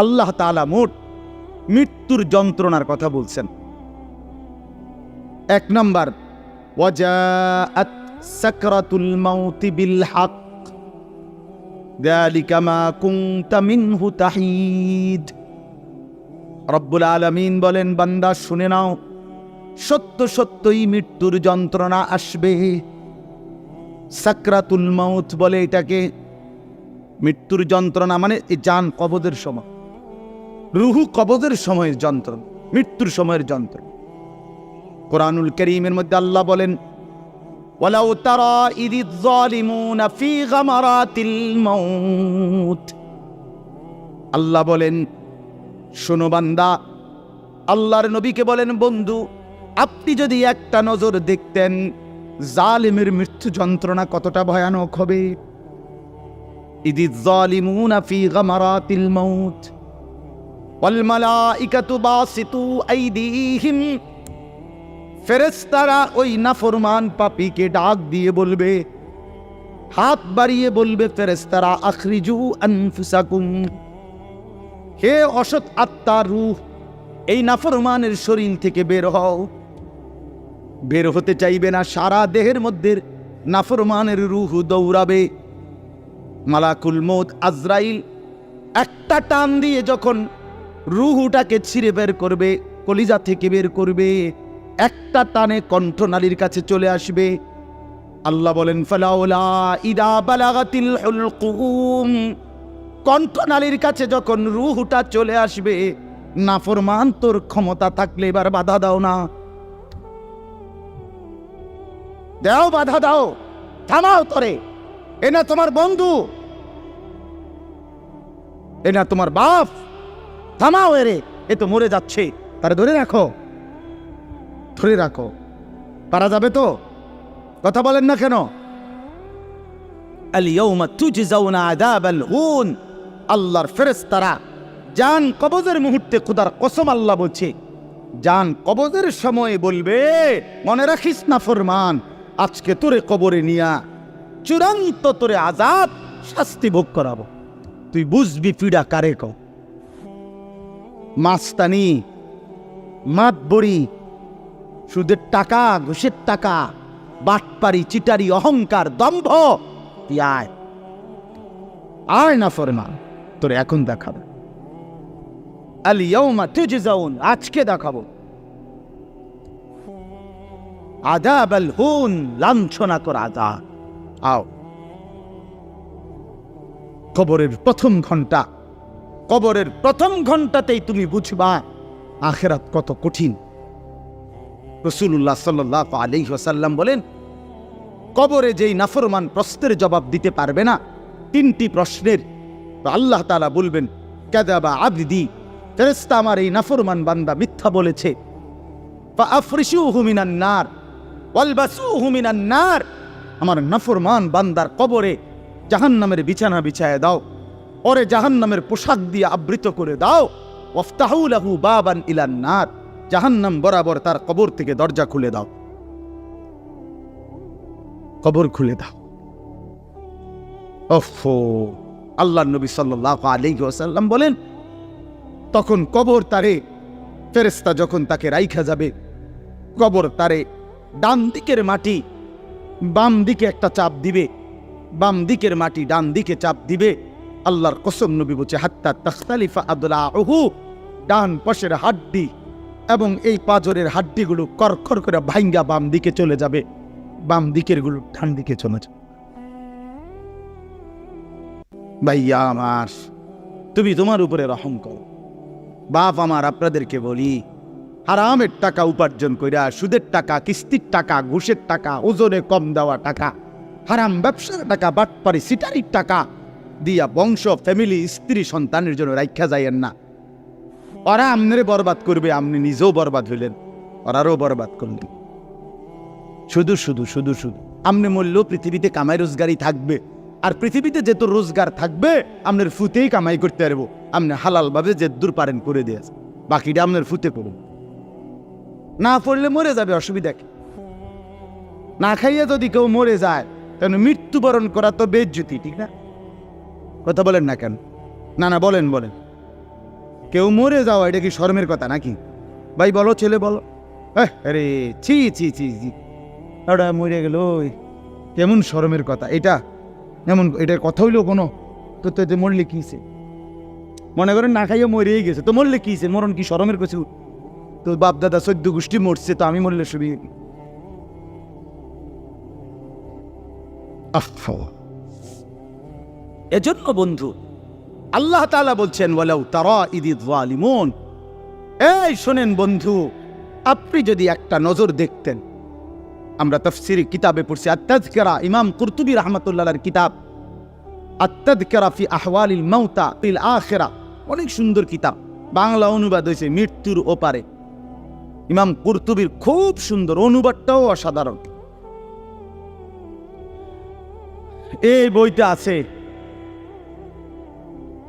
আল্লাহ তালা মোট মৃত্যুর যন্ত্রণার কথা বলছেন। এক নম্বর, ওয়াজাআত সাকরাতুল মাউতি বিল হক যালিকা মিনহু তাহিদ। রব্বুল আলামিন বলেন, বান্দা, শুনে নাও, সত্য সত্যই মৃত্যুর যন্ত্রণা আসবে। সাকরাতুল মাউত বলে এটাকে মৃত্যুর যন্ত্রণা মানে এই যান কবদের সময়। রুহু কবদের সময়ের যন্ত্রণা মৃত্যুর সময়ের যন্ত্র। কোরআনুল করিমের মধ্যে আল্লাহ বলেন আল্লাহ বলেন, শোনো বান্দা, আল্লাহর নবীকে বলেন, বন্ধু, আপনি যদি একটা নজর দেখতেন, জালিমের মৃত্যু যন্ত্রণা কতটা ভয়ানক হবে? ইদিজ জালিমুনা ফি গামারাতিল মাউত। ওয়ালমালাইকাতু বাসিতু আইদিহিম। ফেরেশতারা ওই নাফরমান পাপীকে ডাক দিয়ে বলবে, হাত বাড়িয়ে বলবে ফেরেস্তারা আখরিজু আনফুসাকুম। হে অসৎ আত্মার রুহ, এই নাফরমানের শরীর থেকে বের হও। বের হতে চাইবে না, সারা দেহের মধ্যে নাফরমানের রুহ দৌড়াবে। মালাকুল মত আজরাইল একটা টান দিয়ে যখন রুহুটাকে ছিঁড়ে বের করবে, কলিজা থেকে বের করবে, একটা টানে কণ্ঠনালীর কাছে চলে আসবে। আল্লাহ বলেন, ফালাউলা ইদা কণ্ঠনালীর কাছে যখন রুহুটা চলে আসবে, নাফরমান, তোর ক্ষমতা থাকলে এবার বাধা দাও না। দাও, বাধা দাও, থামাও তরে। এ না তোমার বন্ধু, এ না তোমার বাপ। থামাও এরে, এ তো মরে যাচ্ছে। তারে ধরে রাখো। ধরে রাখো। পারা যাবে তো? কথা বলেন না কেন? আল্লাহর ফেরেশতারা, জান কবজের মুহূর্তে খোদার কসম আল্লাহ বলছে, জান কবজের সময় বলবে, মনে রাখিস না ফরমান, আজকে তোরে কবরে নিয়া চূড়ান্ত তোরে আজাব শাস্তি ভোগ করাবো। তুই বুঝবি পিড়া কারে কও মাস্তানি মাতবড়ি সুদের টাকা, ঘুষের টাকা, বাটপারি, চিটারি, অহংকার, দম্ভ আয়। আয় না ফরমান তোর এখন দেখাবো। আলিয়াউমা তুজজাউন, আজকে দেখাবো। আদাব আল হুন, লাঞ্ছনা কর আদা আও। কবরের প্রথম ঘণ্টা। কবরের প্রথম ঘন্টাতেই তুমি বুঝবা আখেরাত কত কঠিন। রসুল্লাহ সাল্লাহ আলি ওসাল্লাম বলেন, কবরে যেই নাফরমান প্রশ্নের জবাব দিতে পারবে না, তিনটি প্রশ্নের। আল্লাহ তালা বলবেন কেদাবা আবদি ফেরেস্তা আমার এই নাফরমান বান্দা মিথ্যা বলেছে। আমার নাফরমান বান্দার কবরে জাহান্নামের বিছানা বিছায় দাও। ওরে জাহান্নামের পোশাক দিয়ে আবৃত করে দাও। ওয়াফতাহু লাহু বাবান ইলান নার। জাহান্নাম বরাবর তার কবর থেকে দরজা খুলে দাও। কবর খুলে দাও। ওফো, আল্লাহ নবী সাল্লাল্লাহু আলাইহি ওয়াসাল্লাম বলেন, তখন কবর তারে ফেরেস্তা যখন তাকে রাইখা যাবে, কবর তারে ডান দিকের মাটি, বাম দিকে একটা চাপ দিবে, বাম দিকের মাটি ডান দিকে চাপ দিবে আল্লাহর কসম নবী বলছে, হাত্তা তখতালিফা আদলা ওহু ডান পাশের হাড্ডি এবং এই পাজরের হাড্ডিগুলো করখর করে ভাইঙ্গা বাম দিকে চলে যাবে। বাম দিকেরগুলো ডান দিকে চলে যাবে। ভাইয়া আমার, তুমি তোমার উপরে রহম করো। বাপ আমার, আপনাদেরকে বলি, হারামের টাকা উপার্জন কইরা, সুদের টাকা, কিস্তির টাকা, ঘুষের টাকা, ওজনে কম দেওয়া টাকা, হারাম ব্যবসার টাকা বাটপারি সিটারির টাকা দিয়া বংশ ফ্যামিলি স্ত্রী, সন্তানের জন্য রাখা যাইয়েন না। ওরা আমনেরে বরবাদ করবে আপনি নিজেও বরবাদ হইলেন। ওরারও বরবাদ করলেন। শুধু শুধু শুধু শুধু। আমনে মূল্য পৃথিবীতে কামাই রোজগারই থাকবে। আর পৃথিবীতে যেত রোজগার থাকবে আপনার ফুতেই কামাই করতে পারব। আপনি হালালভাবে যে দূর পারেন করে দিয়েছে বাকিটা আপনার ফুতে করুন না পড়লে মরে যাবে, অসুবিধা কি? না খাইয়ে যদি কেউ মরে যায়, তাহলে মৃত্যুবরণ করা তো বেজ্জুতি, ঠিক না? কথা বলেন না কেন? না না বলেন বলেন। কেউ মরে যাওয়া এটা কি শর্মের কথা নাকি? ভাই বলো ছেলে বলো। আরে ছি ছি ছি ছি। ওটা মরে গেল ওই, কেমন শরমের কথা এটা? এমন এটা কথা হইল কোনো? তো তো মরলে কিছে মনে করেন না খাইয়ে মরেই গেছে তো মরলে কিছে মরণ কি শরমের কিছু তো বাপ দাদা চোদ্দ গোষ্ঠী মরছে তো আমি মরলে সুবি এজন্য বন্ধু, আল্লাহ তাআলা বলছেন, ওয়ালাউ তারা ইদি যালিমুন। এই শোনেন বন্ধু, আপনি যদি একটা নজর দেখতেন, আমরা তফসিরি কিতাবে পড়ছি আত্তাজকেরা ইমাম কুরতুবি রহমতুল্লাহর কিতাব আত্তাজকেরা ফি আহওয়ালিল মাউতা ফিল আখিরা, অনেক সুন্দর কিতাব, বাংলা অনুবাদ হয়েছে মৃত্যুর ওপারে। ইমাম কুরতুবির খুব সুন্দর অনুবাদটাও অসাধারণ। এই বইটা আছে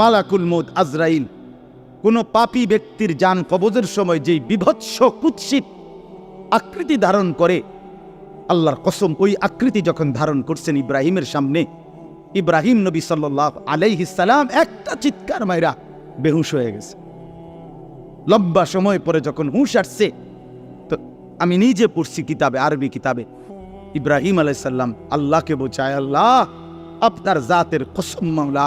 মালাকুল মৌদ আজরাইল। কোন পাপী ব্যক্তির যান কবজের সময় যেই বিভৎস কুৎসিত আকৃতি ধারণ করে, আল্লাহর কসম ওই আকৃতি যখন ধারণ করছেন ইব্রাহিমের সামনে, ইব্রাহিম নবী সাল্লাহ আলাইহিসালাম একটা চিৎকার মায়েরা বেহুশ হয়ে গেছে। লম্বা সময় পরে যখন হুঁশ আসছে, তো আমি নিজে পড়ছি কিতাবে, আরবি কিতাবে। ইব্রাহিম আলাইসাল্লাম আল্লাহকে বোঝায়, আল্লাহ, আপনার জাতের কসম মাওলা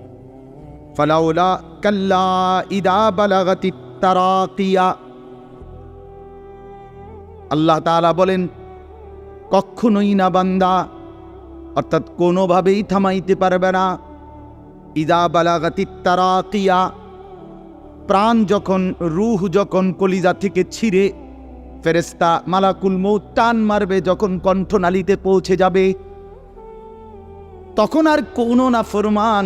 কাল্লা তারাকিয়া আল্লাহ তাআলা বলেন, কখনোই না বান্দা, অর্থাৎ কোনোভাবেই থামাইতে পারবে না। ইদা বালাগাতি তারাকিয়া প্রাণ যখন, রুহ যখন কলিজা থেকে ছিঁড়ে ফেরেস্তা মালাকুল মৌ টান মারবে যখন কণ্ঠনালীতে পৌঁছে যাবে, তখন আর কোনো না ফরমান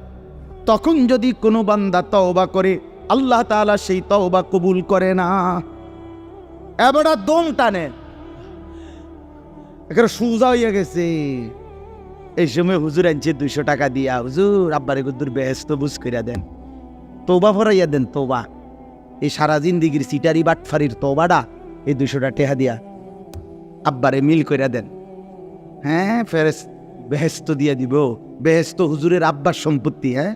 তখন যদি কোনো বান্দা তওবা করে, আল্লাহ তাআলা সেই তওবা কবুল করে না। এবারটা দম টানে। এখানে সুজা হইয়া গেছে। এই সময় হুজুর আনছে দুইশো টাকা দিয়া। হুজুর, আব্বারে গুদ্দুর বেহেস্ত বুঝ করিয়া দেন। তোবা ফরাইয়া দেন তোবা এই সারা জিন্দিগির সিটারি বাটফারির তোবাটা এই দুইশোটা টেহা দিয়া আব্বারে মিল কইরা দেন। হ্যাঁ ফেরেস বেহেস্ত দিয়ে দিব। বেহেস্ত হুজুরের আব্বার সম্পত্তি হ্যাঁ?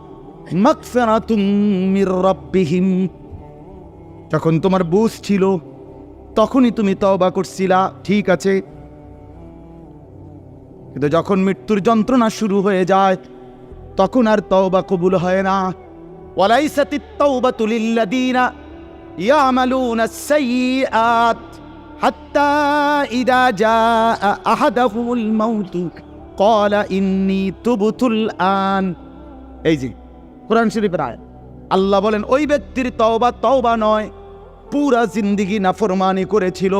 রাব্বিহিম। যখন তোমার বুঝ ছিল, তখনই তুমি তওবা করছিলা, ঠিক আছে। কিন্তু যখন মৃত্যুর যন্ত্রণা শুরু হয়ে যায়, তখন আর তওবা কবুল হয় না। ওয়ালাইসাতিত তাওবাতু লিল্লাযীনা ইয়ামালুনা আস-সাইয়্যাত হাত্তা ইদা জাআ আহাদাহুমুল মাউত। ক্বালা ইন্নী তুবতুল আন। এই যে কোরআন শরীফের আয়াত। আল্লাহ বলেন, ওই ব্যক্তির তওবা তওবা নয়, পুরা জিন্দিগি নাফরমানি করেছিল।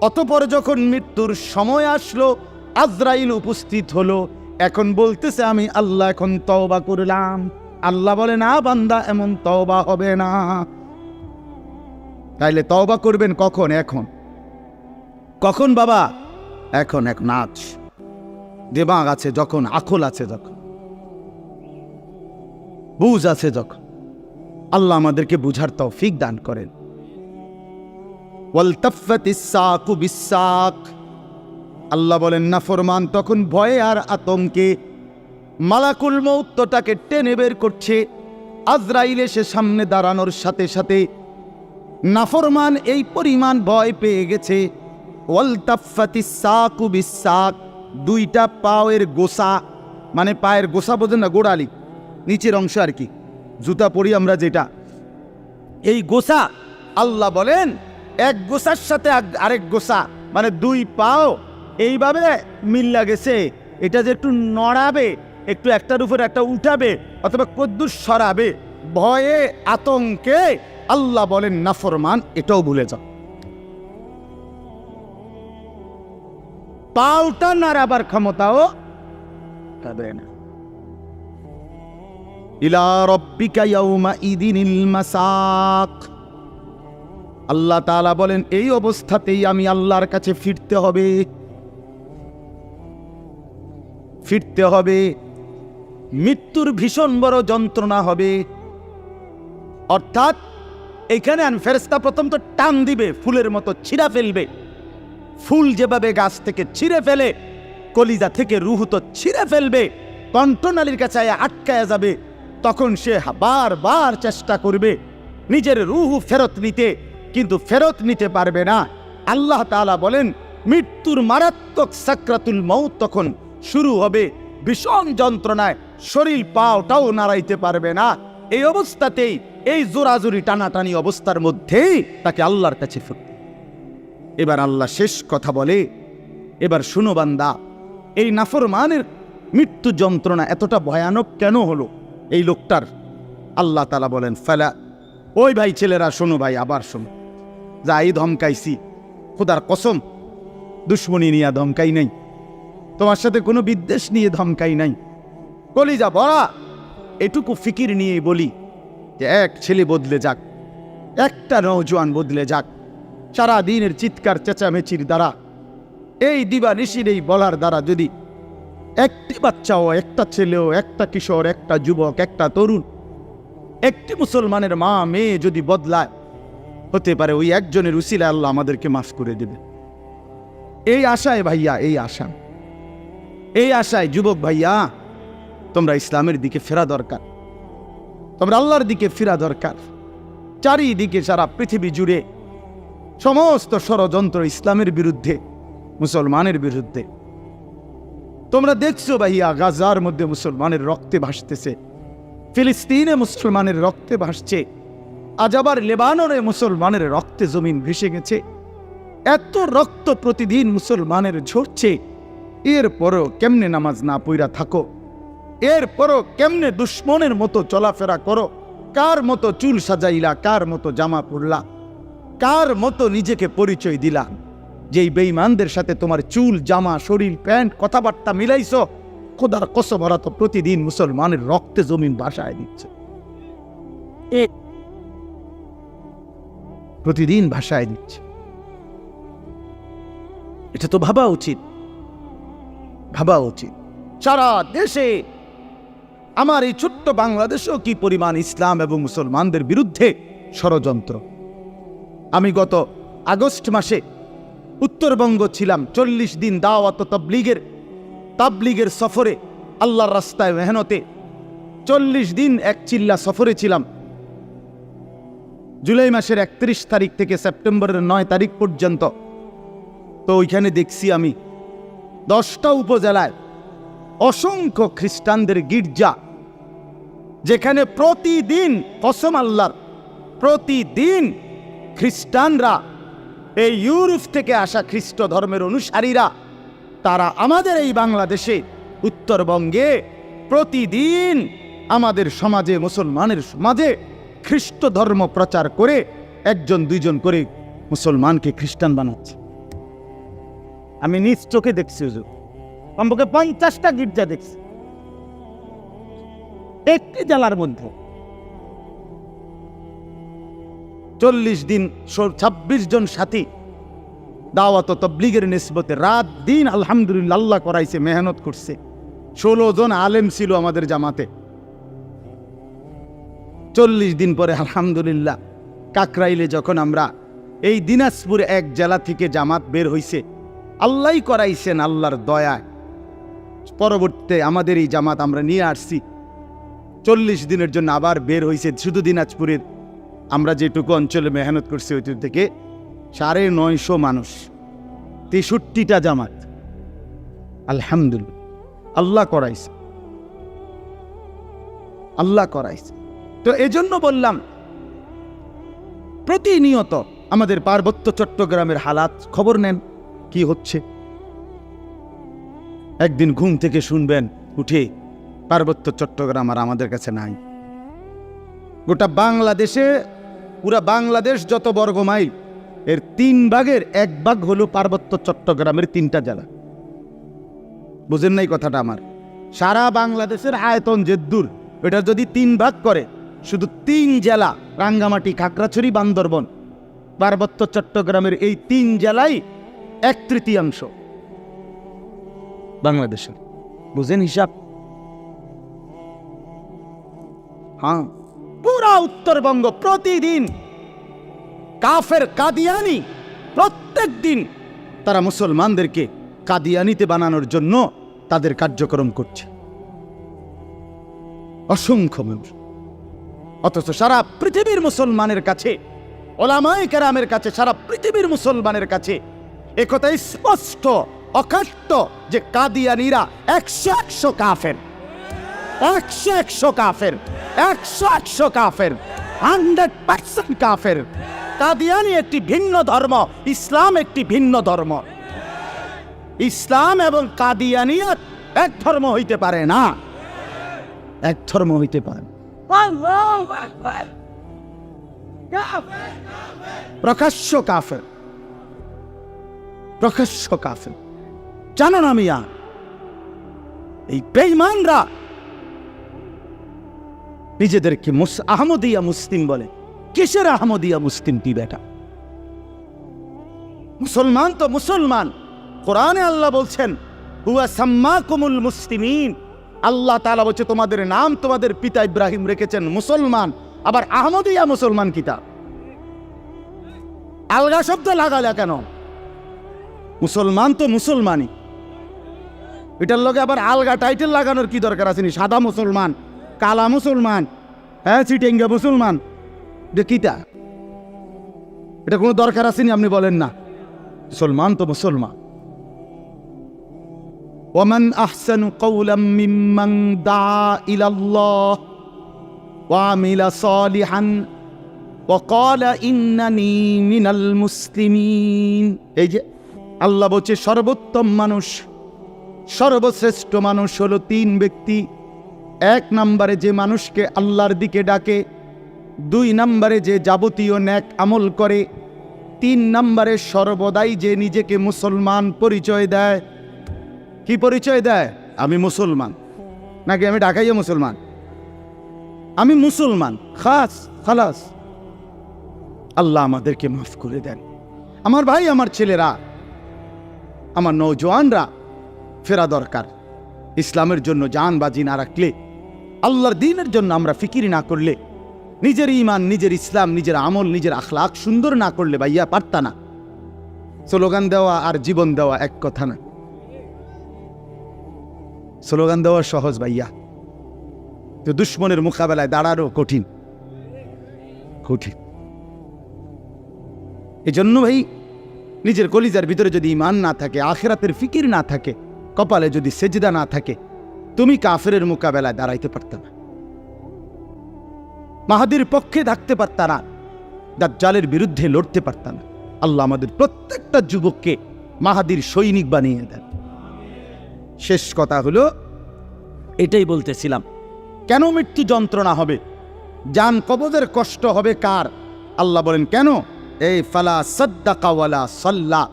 অতপর যখন মৃত্যুর সময় আসলো, আজরাইল উপস্থিত হলো। এখন বলতেছে, আমি আল্লাহ এখন তওবা করলাম। আল্লাহ বলে না বান্দা, এমন তওবা হবে না। তাইলে তওবা করবেন কখন? এখন। কখন বাবা? এখন এখন, আজ। দেবাগ আছে যখন, আখল আছে যখন। বুঝ আছে যখন। আল্লাহ আমাদেরকে বুঝার তৌফিক দান করেন। আল্লাহ বলেন, না ফরমান, তখন ভয়ে আর আতঙ্কে মালাকুল মৌত্তটাকে টেনে বের করছে। আজরাইল এসে সামনে দাঁড়ানোর সাথে সাথে নাফরমান এই পরিমাণ ভয় পেয়ে গেছে। দুইটা পায়ের গোসা মানে পায়ের গোসা বোঝেন না, গোড়ালি। নিচের অংশ আর কি। জুতা পরি আমরা যেটা। এই গোসা, আল্লাহ বলেন, এক গোসার সাথে আরেক গোসা মানে দুই পাও, এইভাবে মিল্লা গেছে। এটা যে একটু নড়াবে, একটু একটার উপর একটা উঠাবে, অথবা কদ্দুর সরাবে, ভয়ে, আতঙ্কে, আল্লাহ বলেন নাফরমান এটাও ভুলে যাও। পাউটা নাড়াবার ক্ষমতাও তাদের না আল্লাহ বলেন, এই অবস্থাতেই আমি আল্লাহর কাছে ফিরতে হবে। ফিরতে হবে। মৃত্যুর ভীষণ বড় যন্ত্রণা হবে। অর্থাৎ এখানে ফেরেস্তা প্রথম তো টান দিবে, ফুলের মতো ছিঁড়া ফেলবে। ফুল যেভাবে গাছ থেকে ছিঁড়ে ফেলে, কলিজা থেকে রুহ তো ছিঁড়ে ফেলবে, কণ্ঠনালীর কাছে আটকায়া যাবে তখন সে বারবার চেষ্টা করবে নিজের রুহ ফেরত নিতে, কিন্তু ফেরত নিতে পারবে না। আল্লাহ তাআলা বলেন, মৃত্যুর মারাত্মক সাকরাতুল মৌত তখন শুরু হবে। ভীষণ যন্ত্রণায় শরীর পাওটাও নাড়াইতে পারবে না। এই অবস্থাতেই, এই জোরাজুরি টানাটানি অবস্থার মধ্যেই তাকে আল্লাহর কাছে ফিরতে এবার আল্লাহ শেষ কথা বলে, এবার শুনো বান্দা, এই নাফরমানের মৃত্যু যন্ত্রণা এতটা ভয়ানক কেন হলো? এই লোকটার আল্লাহ তালা বলেন, ফেলা, ওই ভাই ছেলেরা, শোনো ভাই, আবার শোনো। যাই ধমকাইছি, খোদার কসম, দুশ্মনী নিয়ে ধমকাই নাই। তোমার সাথে কোনো বিদ্বেষ নিয়ে ধমকাই নাই। কলিজা বড়া এটুকু ফিকির নিয়ে বলি যে, এক ছেলে বদলে যাক, একটা নৌজোয়ান বদলে যাক সারা দিনের চিৎকার, চেঁচামেচির দ্বারা, এই দিবা নিশির এই বলার দ্বারা যদি একটি বাচ্চাও, একটা ছেলেও, একটা কিশোর, একটা যুবক, একটা তরুণ। একটি মুসলমানের মা, মেয়ে যদি বদলায়, হতে পারে ওই একজনের উসিলা আল্লাহ আমাদেরকে মাফ করে দেবে। এই আশায় ভাইয়া, এই আশা। এই আশায় যুবক ভাইয়া, তোমরা ইসলামের দিকে ফেরা দরকার। তোমরা আল্লাহর দিকে ফেরা দরকার। চারিদিকে সারা পৃথিবী জুড়ে সমস্ত ষড়যন্ত্র ইসলামের বিরুদ্ধে, মুসলমানের বিরুদ্ধে। তোমরা দেখছ ভাইয়া গাজার মধ্যে মুসলমানের রক্তে ভাসতেছে, ফিলিস্তিনে মুসলমানের রক্তে ভাসছে, আজ আবার লেবাননে মুসলমানের রক্তে জমিন ভেসে গেছে। এত রক্ত প্রতিদিন মুসলমানের ঝরছে, এরপরও কেমনে নামাজ না পইরা থাকো? এরপরও কেমনে দুশ্মনের মতো চলাফেরা করো? কার মতো চুল সাজাইলা, কার মতো জামা পরলা? কার মতো নিজেকে পরিচয় দিলা? যেই বেঈমানদের সাথে তোমার চুল জামা শরীর প্যান্ট কথাবার্তা মিলাইছো খোদার কসম ওরা তো প্রতিদিন মুসলমানের রক্তে জমিন ভাসায় দিচ্ছে। প্রতিদিন ভাষায় দিচ্ছে। এটা তো ভাবা উচিত। ভাবা উচিত। সারা দেশে আমার এই ছোট্ট বাংলাদেশেও কি পরিমাণ ইসলাম এবং মুসলমানদের বিরুদ্ধে ষড়যন্ত্র? আমি গত আগস্ট মাসে উত্তরবঙ্গ ছিলাম, চল্লিশ দিন দাওয়াত তবলিগের, তাবলিগের সফরে, আল্লাহর রাস্তায় মেহনতে। চল্লিশ দিন এক চিল্লা সফরে ছিলাম। জুলাই মাসের একত্রিশ তারিখ থেকে সেপ্টেম্বরের নয় তারিখ পর্যন্ত। তো ওইখানে দেখছি আমি দশটা উপজেলায় অসংখ্য খ্রিস্টানদের গির্জা, যেখানে প্রতিদিন কসম আল্লাহর, প্রতিদিন খ্রিস্টানরা এই ইউরোপ থেকে আসা খ্রিস্ট ধর্মের অনুসারীরা, তারা আমাদের এই বাংলাদেশে, উত্তরবঙ্গে প্রতিদিন আমাদের সমাজে, মুসলমানের সমাজে খ্রিস্ট ধর্ম প্রচার করে একজন, দুইজন করে মুসলমানকে খ্রিস্টান বানাচ্ছে। আমি নিজ চোখে দেখছি হুজুর। কমপক্ষে পঞ্চাশটা গির্জা দেখছি। একটি জেলার মধ্যে। চল্লিশ দিন ছাব্বিশ জন সাথী। দাওয়াত তবলিগের নিসবতে রাত দিন আলহামদুলিল্লাহ আল্লাহ করাইছে, মেহনত করছে। ষোলো জন আলেম ছিল আমাদের জামাতে। চল্লিশ দিন পরে আলহামদুলিল্লাহ কাকরাইলে যখন আমরা এই দিনাজপুরে এক জেলা থেকে জামাত বের হইছে আল্লাহ করাইছেন আল্লাহর দয়ায়। পরবর্তীতে আমাদের এই জামাত আমরা নিয়ে আসছি। চল্লিশ দিনের জন্য আবার বের হয়েছে শুধু দিনাজপুরের আমরা যেটুকু অঞ্চলে মেহনত করছি ওইটুকু থেকে সাড়ে নয়শো মানুষ, তেষট্টিটা জামাত। আলহামদুলিল্লাহ। আল্লাহ করাইছে। আল্লাহ করাইছে। তো এজন্য বললাম, প্রতিনিয়ত আমাদের পার্বত্য চট্টগ্রামের হালাত খবর নেন, কি হচ্ছে? একদিন ঘুম থেকে শুনবেন, উঠে পার্বত্য চট্টগ্রাম আর আমাদের কাছে নাই। গোটা বাংলাদেশে, পুরা বাংলাদেশ যত বর্গ মাইল, এর তিন ভাগের এক ভাগ হলো পার্বত্য চট্টগ্রামের তিনটা জেলা। বুঝেন নাই কথাটা আমার? সারা বাংলাদেশের আয়তন যে দূর, এটা যদি তিন ভাগ করে, শুধু তিন জেলা, রাঙ্গামাটি, খাগড়াছড়ি, বান্দরবন, পার্বত্য চট্টগ্রামের এই তিন জেলাই এক তৃতীয়াংশ। বাংলাদেশের। বুঝেন হিসাব? হ্যাঁ। উত্তরবঙ্গ প্রতিদিন। কাফের কাদিয়ানি প্রত্যেক দিন তারা মুসলমানদেরকে কাদিয়ানিতে বানানোর জন্য তাদের কার্যক্রম করছে। অসংখ্য মানুষ অথচ সারা পৃথিবীর মুসলমানের কাছে, ওলামায় কেরামের কাছে, সারা পৃথিবীর মুসলমানের কাছে একথাই স্পষ্ট, অকাট্য যে কাদিয়ানিরা একশো একশো কাফের। একশো একশো কাফের। একশো একশো কাফের, হান্ড্রেড পার্সেন্ট কাফের। কাদিয়ানি একটি ভিন্ন ধর্ম, ইসলাম একটি ভিন্ন ধর্ম। ইসলাম এবং কাদিয়ানিয়াত এক ধর্ম হইতে পারে না। এক ধর্ম হইতে পারে প্রকাশ্য কাফের প্রকাশ্য কাফের। জানো না মিয়া, এই বেঈমানরা নিজেদেরকে আহমদিয়া মুসলিম বলে। কিসের আহমদিয়া মুসলিম কি বেটা? মুসলমান তো মুসলমান। কোরআনে আল্লাহ বলছেন, হুয়া সাম্মাকুমুল মুসলিমিন। আল্লাহ তাআলা বলছে, তোমাদের নাম তোমাদের পিতা ইব্রাহিম রেখেছেন মুসলমান। আবার আহমদিয়া মুসলমান কিতা? আলগা শব্দ লাগালে কেন? মুসলমান তো মুসলমানই। এটার লগে আবার আলগা টাইটেল লাগানোর কি দরকার আছে? সাদা মুসলমান। কালা মুসলমান হ্যাঁ চিটেঙ্গা মুসলমান এটা কিতা এটা কোনো দরকার আসেনি আপনি বলেন না মুসলমান তো মুসলমান ওমান আহসানু কৌলাম মিম্মান দা ইলাল্লাহ وعمل صالحا وقال إنني من المسلمين এই যে আল্লাহ বলছে সর্বোত্তম মানুষ সর্বশ্রেষ্ঠ মানুষ হলো তিন ব্যক্তি এক নম্বরে যে মানুষকে আল্লাহর দিকে ডাকে, দুই নম্বরে যে যাবতীয় ন্যাক আমল করে, তিন নম্বরে সর্বদাই যে নিজেকে মুসলমান পরিচয় দেয়। কি পরিচয় দেয়? আমি মুসলমান। নাকি আমি ঢাকাইয়া মুসলমান? আমি মুসলমান, খাস, খালাস। আল্লাহ আমাদেরকে মাফ করে দেন। আমার ভাই, আমার ছেলেরা, আমার নৌজওয়ানরা ফেরা দরকার। ইসলামের জন্য জান বাজি না রাখলে আল্লাহর দিনের জন্য আমরা ফিকিরি না করলে, নিজের ইমান নিজের ইসলাম, নিজের আমল, নিজের আখলাক সুন্দর না করলে ভাইয়া পারতা না। স্লোগান দেওয়া আর জীবন দেওয়া এক কথা না স্লোগান দেওয়া সহজ ভাইয়া। তো দুশ্মনের মোকাবেলায় দাঁড়ানো কঠিন। কঠিন। এজন্য ভাই, নিজের কলিজার ভিতরে যদি ইমান না থাকে, আখেরাতের ফিকির না থাকে, কপালে যদি সেজদা না থাকে তুমি কাফেরের মোকাবেলায় দাঁড়াইতে পারত না। মাহাদির পক্ষে থাকতে পারত না। দাজ্জালের বিরুদ্ধে লড়তে পারত না। আল্লাহ আমাদের প্রত্যেকটা যুবককে মাহাদির সৈনিক বানিয়ে দেন। শেষ কথা হলো, এটাই বলতেছিলাম, কেন মৃত্যু যন্ত্রণা হবে? জান কবজের কষ্ট হবে কার? আল্লাহ বলেন, কেন? এই ফালা সদ্দাকাওয়ালা সল্লা।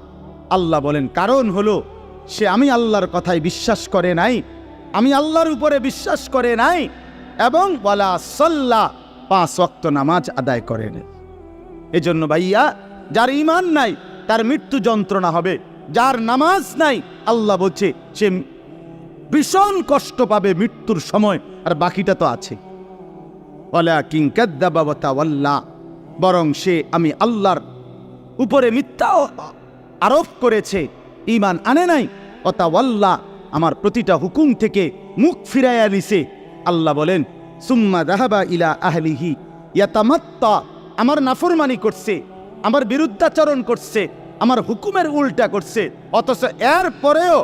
আল্লাহ বলেন, কারণ হলো, সে আমি আল্লাহর কথায় বিশ্বাস করে নাই আমি আল্লাহর উপরে বিশ্বাস করে নাই এবং ওয়ালা সল্লা, পাঁচ ওয়াক্ত নামাজ আদায় করে নেই। এজন্য ভাইয়া, যার ইমান নাই, তার মৃত্যু যন্ত্রণা হবে। যার নামাজ নাই, আল্লাহ বলছে, সে ভীষণ কষ্ট পাবে মৃত্যুর সময়, আর বাকিটা তো আছে। ওয়ালা কিং কাদ্দাবাবতাওয়াল্লা বরং সে আমি আল্লাহর উপরে মিথ্যা আরোপ করেছে ইমান আনে নাই অতাওয়াল্লা আমার প্রতিটা হুকুম থেকে মুখ ফিরাইয়া নিছে। আল্লাহ বলেন, সুম্মা রাহাবা ইলা আহলিহি, ইয়াতামাত্তা, আমার নাফরমানি করছে, আমার বিরুদ্ধাচরণ করছে, আমার হুকুমের উল্টা করছে, অথচ এর পরেও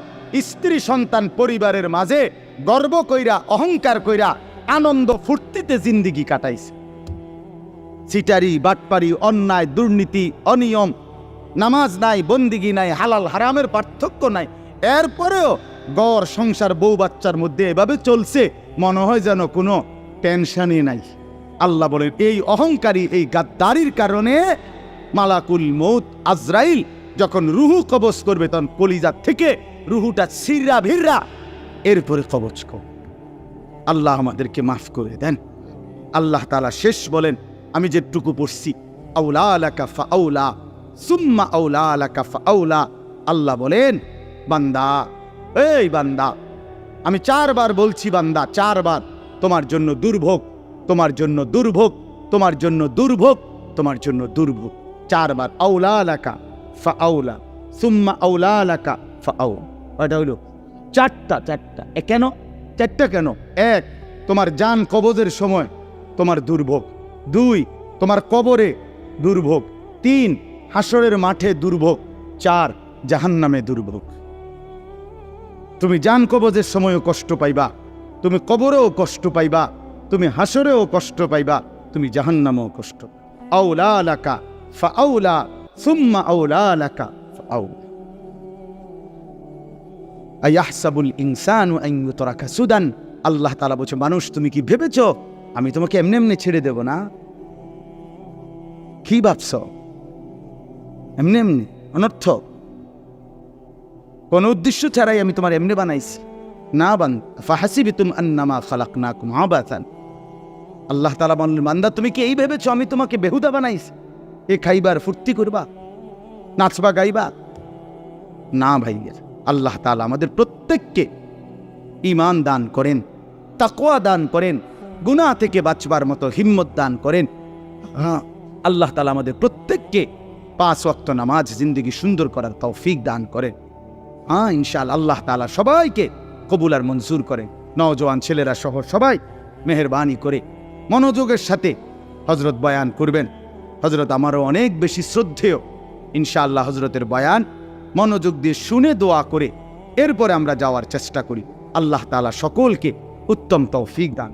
স্ত্রী সন্তান পরিবারের মাঝে গর্ব কইরা, অহংকার কইরা, আনন্দ ফুর্তিতে জিন্দিগি কাটাইছে। সিটারি বাটপারি, অন্যায়, দুর্নীতি, অনিয়ম, নামাজ নাই, বন্দিগি নাই, হালাল, হারামের পার্থক্য নাই এরপরেও গড়, সংসার, বউ বাচ্চার মধ্যে এভাবে চলছে, মনে হয় যেন কোনো টেনশনই নাই। আল্লাহ বলেন, এই অহংকারী, এই গাদ্দারির কারণে মালাকুল মৌত আজরাইল যখন রুহু কবজ করবে, তখন কলিজার থেকে রুহুটা সিররা ভিররা এরপরে কবজ কর। আল্লাহ আমাদেরকে মাফ করে দেন। আল্লাহ তালা শেষ বলেন, আমি যেটুকু পড়ছি, আউলা আলাকা ফা আউলা, সুম্মা আউলা আলাকা ফা আউলা। আল্লাহ বলেন, বান্দা এই বান্দা, আমি চারবার বলছি বান্দা, চারবার। তোমার জন্য দুর্ভোগ, তোমার জন্য দুর্ভোগ, তোমার জন্য দুর্ভোগ, তোমার জন্য দুর্ভোগ। চারবার, আউলা আলাকা ফা আউলা, সুম্মা আউলা আলাকা ফা আউ। ওটা হইল? চারটা চারটা। এ কেন? চারটা কেন? এক, তোমার যান কবজের সময় তোমার দুর্ভোগ। দুই, তোমার কবরে দুর্ভোগ। তিন হাসরের মাঠে দুর্ভোগ। চার, জাহান্নামে দুর্ভোগ। তুমি জান কবজের সময়ও কষ্ট পাইবা। তুমি কবরেও কষ্ট পাইবা। তুমি হাসরেও কষ্ট পাইবা। তুমি জাহান্নামেও কষ্ট। সুদান। আল্লাহ তালা বলছে, মানুষ, তুমি কি ভেবেছ? আমি তোমাকে এমনি এমনি ছেড়ে দেব না? কি ভাবছ? এমনি এমনি অনর্থ কোন উদ্দেশ্য ছাড়াই আমি তোমার এমনি বানাইছি। না বান ফাহাসিবি তুম আন্নামা খালাক না কুম আবাতান আল্লাহ তালা বললেন, বান্দা, তুমি কি এই ভেবেছো আমি তোমাকে বেহুদা বানাইছি? এ খাইবার ফুর্তি করবা? নাচবা গাইবা? না ভাইয়ের আল্লাহ তালা আমাদের প্রত্যেককে ইমান দান করেন তাকোয়া দান করেন, গুনাহ থেকে বাঁচবার মতো হিম্মত দান করেন। হ্যাঁ আল্লাহ তালা আমাদের প্রত্যেককে পাঁচ ওয়াক্ত নামাজ, জিন্দগি সুন্দর করার তৌফিক দান করেন। হ্যাঁ ইনশাল আল্লাহ তালা সবাইকে কবুল আর মঞ্জুর করেন নওজোয়ান ছেলেরা সহ সবাই মেহরবানি করে মনোযোগের সাথে হজরত বয়ান করবেন। হজরত আমারও অনেক বেশি শ্রদ্ধেয়। ইনশাআল্লাহ হজরতের বয়ান মনোযোগ দিয়ে শুনে দোয়া করে এরপরে আমরা যাওয়ার চেষ্টা করি। আল্লাহ তালা সকলকে উত্তম তৌফিক দান।